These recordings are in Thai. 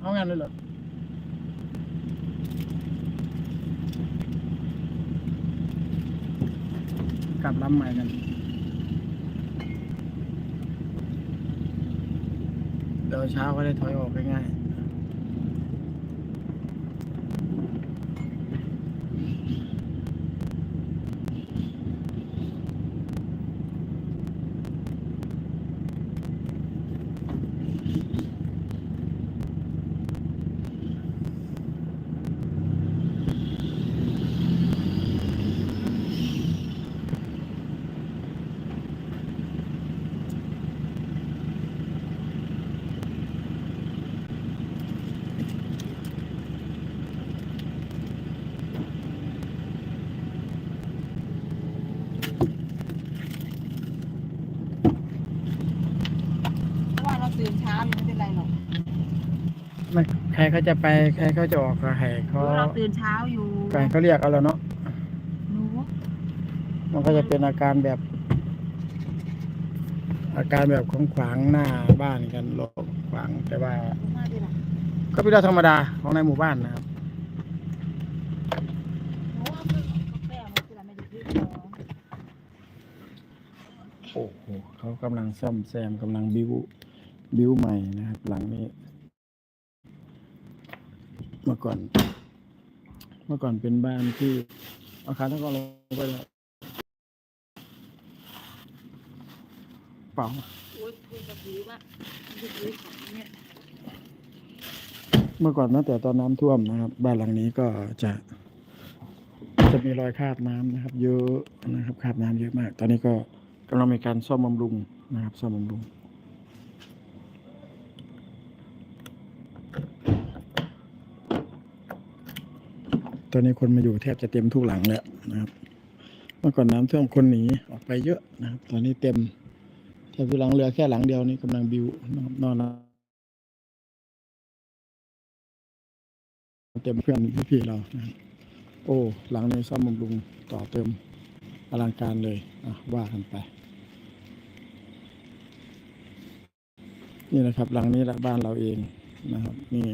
เอางั้นเลยเหรอกลับลำใหม่กันเดี๋ยวเช้าก็ได้ถอยออกง่ายๆ ตื่นเช้ายังไม่เป็นไรหรอกๆไม่ใครเขาจะไปใครเขาจะออกก็ให้เขาเพราะเราตื่นเช้าอยู่ก็ให้เขาเรียกเอาแล้วเนาะหนูมันก็จะเป็นอาการแบบ อาการแบบของขวางหน้าบ้านกันหลบขวางแต่ว่า มาดีล่ะก็เป็นเรื่องธรรมดาของในหมู่บ้านนะครับหนูเอาเครื่องกาแฟมาที่เราไม่ได้ซื้อของโอ้โหเขากำลังซ่อมแซมกำลังบิว บิวใหม่นะครับ หลังนี้ เมื่อก่อน เมื่อก่อนเป็นบ้านที่อาคารทั้งกองลงไปเลยเปล่าโอ้ยคุยกับผีว่าจะซื้อของเนี่ยเมื่อก่อนตั้งแต่ตอนน้ำท่วมนะครับ บ้านหลังนี้ก็จะ จะมีรอยคราบน้ำนะครับ เยอะนะครับคราบน้ำเยอะมาก ตอนนี้ก็กำลังมีการซ่อมบำรุงนะครับ ซ่อมบำรุง ตอนนี้คนมาอยู่แทบจะเต็มทุกหลังแล้วนะครับ เมื่อก่อนน้ำท่วมคนหนีออกไปเยอะนะครับ ตอนนี้เต็มแทบทุกหลังเหลือแค่หลังเดียวนี่กำลังบิวนะครับนอนเต็มเพื่อนพี่ๆเรานะรโอ้ หลังนี้ซ่อมบำรุงต่อเติมอลังการเลยอะว่ากันไปนี่นะครับหลังนี้ละบ้านเราเองนะครับ นี่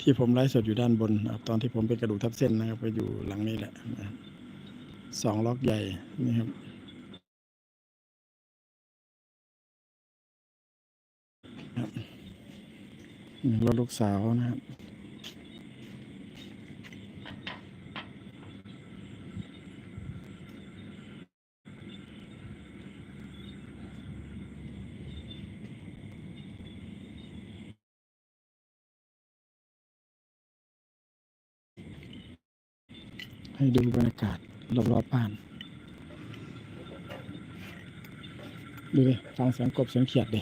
ที่ผมไลฟ์สดอยู่ด้านบนนะครับตอนที่ผมเป็นกระดูกทับเส้นนะครับ ไปอยู่หลังนี้แหละนะครับสองล็อกใหญ่นี่ครับนี่รถลูกสาวนะครับ ให้ดูบรรยากาศรอบๆบ้าน ดูดิฟังเสียงกบเสียงเขียดดิ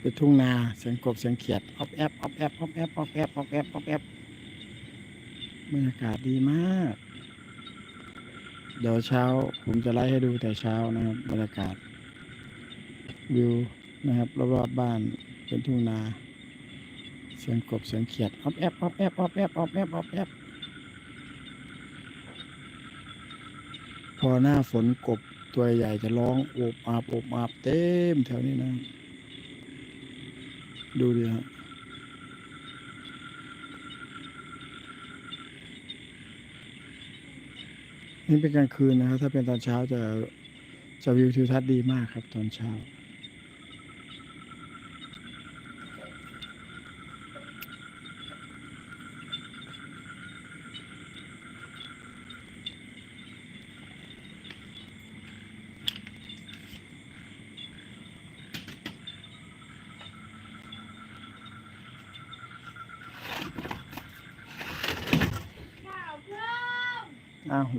เป็นทุ่งนาเสียงกบเสียงเขียดออบแอบออบแอบออบแอบออบแอบออบแอบออบแอบบรรยากาศดีมาก เดี๋ยวเช้าผมจะไล่ให้ดูแต่เช้านะครับบรรยากาศวิวนะครับรอบๆบ้านเป็นทุ่งนา เสียงกบเสียงเขียดออบแอบออบแอบออบแอบออบแอบออบแอบ พอหน้าฝนกบตัวใหญ่จะร้องโอบอาบโอบอาบเต็มแถวนี้นะ ดูดิฮะนี่เป็นกลางคืนนะครับ ถ้าเป็นตอนเช้าจะจะวิวทิวทัศน์ดีมากครับตอนเช้า আহ